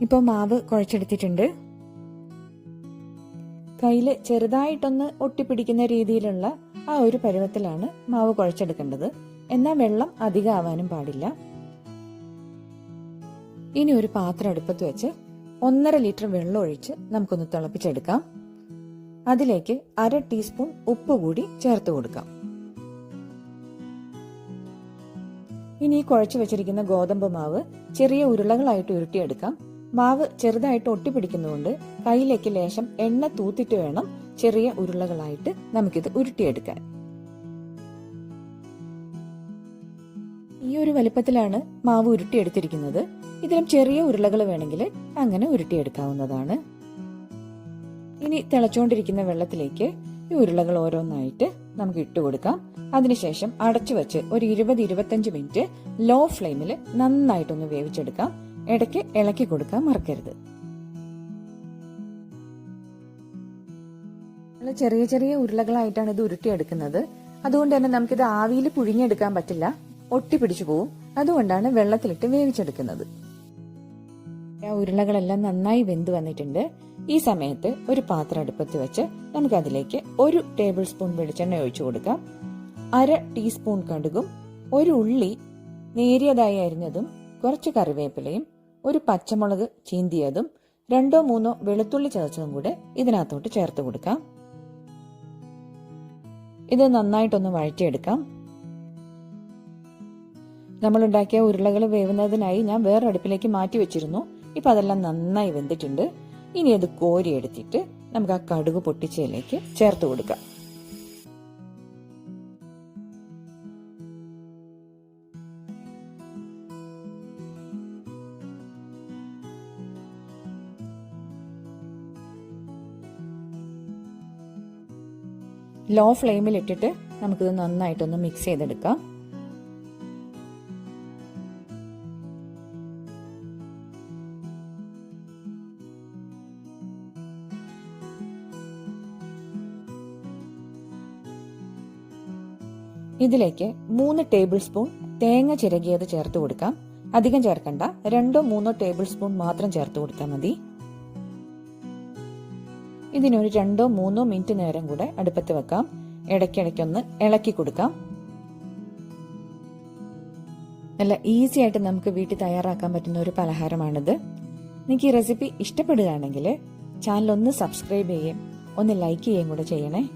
ഇപ്പോൾ മാവ് കുഴച്ചെടുത്തിട്ടുണ്ട്. കയ്യിൽ ചെറുതായിട്ടൊന്ന് ഒട്ടിപ്പിടിക്കുന്ന രീതിയിലുള്ള ആ ഒരു പരുവത്തിലാണ് മാവ് കുഴച്ചെടുക്കേണ്ടത്. എന്നാൽ വെള്ളം അധികം ആവാനും പാടില്ല. ഇനി ഒരു പാത്രം അടുപ്പത്ത് വെച്ച് ഒന്നര ലിറ്റർ വെള്ളം ഒഴിച്ച് നമുക്കൊന്ന് തിളപ്പിച്ചെടുക്കാം. അതിലേക്ക് അര ടീസ്പൂൺ ഉപ്പ് കൂടി ചേർത്ത് കൊടുക്കാം. ഇനി കുഴച്ചു വെച്ചിരിക്കുന്ന ഗോതമ്പ് മാവ് ചെറിയ ഉരുളകളായിട്ട് ഉരുട്ടിയെടുക്കാം. മാവ് ചെറുതായിട്ട് ഒട്ടിപ്പിടിക്കുന്നതുകൊണ്ട് കയ്യിലേക്ക് ലേശം എണ്ണ തൂത്തിട്ട് വേണം ചെറിയ ഉരുളകളായിട്ട് നമുക്കിത് ഉരുട്ടിയെടുക്കാൻ. ഈ ഒരു വലിപ്പത്തിലാണ് മാവ് ഉരുട്ടിയെടുത്തിരിക്കുന്നത്. ഇതിലും ചെറിയ ഉരുളകൾ വേണമെങ്കിൽ അങ്ങനെ ഉരുട്ടിയെടുക്കാവുന്നതാണ്. ഇനി തിളച്ചുകൊണ്ടിരിക്കുന്ന വെള്ളത്തിലേക്ക് ഈ ഉരുളകൾ ഓരോന്നായിട്ട് നമുക്ക് ഇട്ട് കൊടുക്കാം. അതിനുശേഷം അടച്ചു വെച്ച് ഒരു ഇരുപത് ഇരുപത്തഞ്ച് മിനിറ്റ് ലോ ഫ്ലെയിമിൽ നന്നായിട്ടൊന്ന് വേവിച്ചെടുക്കാം. ഇടയ്ക്ക് ഇളക്കി കൊടുക്കാൻ മറക്കരുത്. ചെറിയ ചെറിയ ഉരുളകളായിട്ടാണ് ഇത് ഉരുട്ടിയെടുക്കുന്നത്. അതുകൊണ്ട് തന്നെ നമുക്കിത് ആവിയിൽ പുഴുങ്ങിയെടുക്കാൻ പറ്റില്ല. ഒട്ടി ഒട്ടിപ്പിടിച്ചു പോവും. അതുകൊണ്ടാണ് വെള്ളത്തിലിട്ട് വേവിച്ചെടുക്കുന്നത്. ആ ഉരുളകളെല്ലാം നന്നായി വെന്ത് വന്നിട്ടുണ്ട്. ഈ സമയത്ത് ഒരു പാത്രം അടുപ്പത്ത് വെച്ച് നമുക്ക് അതിലേക്ക് ഒരു ടേബിൾ സ്പൂൺ വെളിച്ചെണ്ണ ഒഴിച്ചു കൊടുക്കാം. അര ടീസ്പൂൺ കടുകും ഒരു ഉള്ളി നേരിയതായി അരിഞ്ഞതും കുറച്ച് കറിവേപ്പിലയും ഒരു പച്ചമുളക് ചീന്തിയതും രണ്ടോ മൂന്നോ വെളുത്തുള്ളി ചതച്ചതും കൂടെ ഇതിനകത്തോട്ട് ചേർത്ത് കൊടുക്കാം. ഇത് നന്നായിട്ടൊന്ന് വഴറ്റിയെടുക്കാം. നമ്മൾ ഉണ്ടാക്കിയ ഉരുളകൾ വേവുന്നതിനായി ഞാൻ വേറെ അടുപ്പിലേക്ക് മാറ്റി വെച്ചിരുന്നു. ഇപ്പൊ അതെല്ലാം നന്നായി വെന്തിട്ടുണ്ട്. ഇനി അത് കോരിയെടുത്തിട്ട് നമുക്ക് ആ കടുക് പൊട്ടിച്ചതിലേക്ക് ചേർത്ത് കൊടുക്കാം. ലോ ഫ്ലെയിമിൽ ഇട്ടിട്ട് നമുക്കിത് നന്നായിട്ടൊന്ന് മിക്സ് ചെയ്തെടുക്കാം. ഇതിലേക്ക് മൂന്ന് ടേബിൾ സ്പൂൺ തേങ്ങ ചിരകിയത് ചേർത്ത് കൊടുക്കാം. അധികം ചേർക്കണ്ട. രണ്ടോ മൂന്നോ ടേബിൾ സ്പൂൺ മാത്രം ചേർത്ത് കൊടുത്താൽ മതി. ഇതിനൊരു രണ്ടോ മൂന്നോ മിനിറ്റ് നേരം കൂടെ അടുപ്പത്ത് വെക്കാം. ഇടയ്ക്കിടയ്ക്കൊന്ന് ഇളക്കി കൊടുക്കാം. നല്ല ഈസി ആയിട്ട് നമുക്ക് വീട്ടിൽ തയ്യാറാക്കാൻ പറ്റുന്ന ഒരു പലഹാരമാണിത്. നിങ്ങൾക്ക് ഈ റെസിപ്പി ഇഷ്ടപ്പെടുകയാണെങ്കിൽ ചാനൽ ഒന്ന് സബ്സ്ക്രൈബ് ചെയ്യുകയും ഒന്ന് ലൈക്ക് ചെയ്യുകയും കൂടെ ചെയ്യണേ.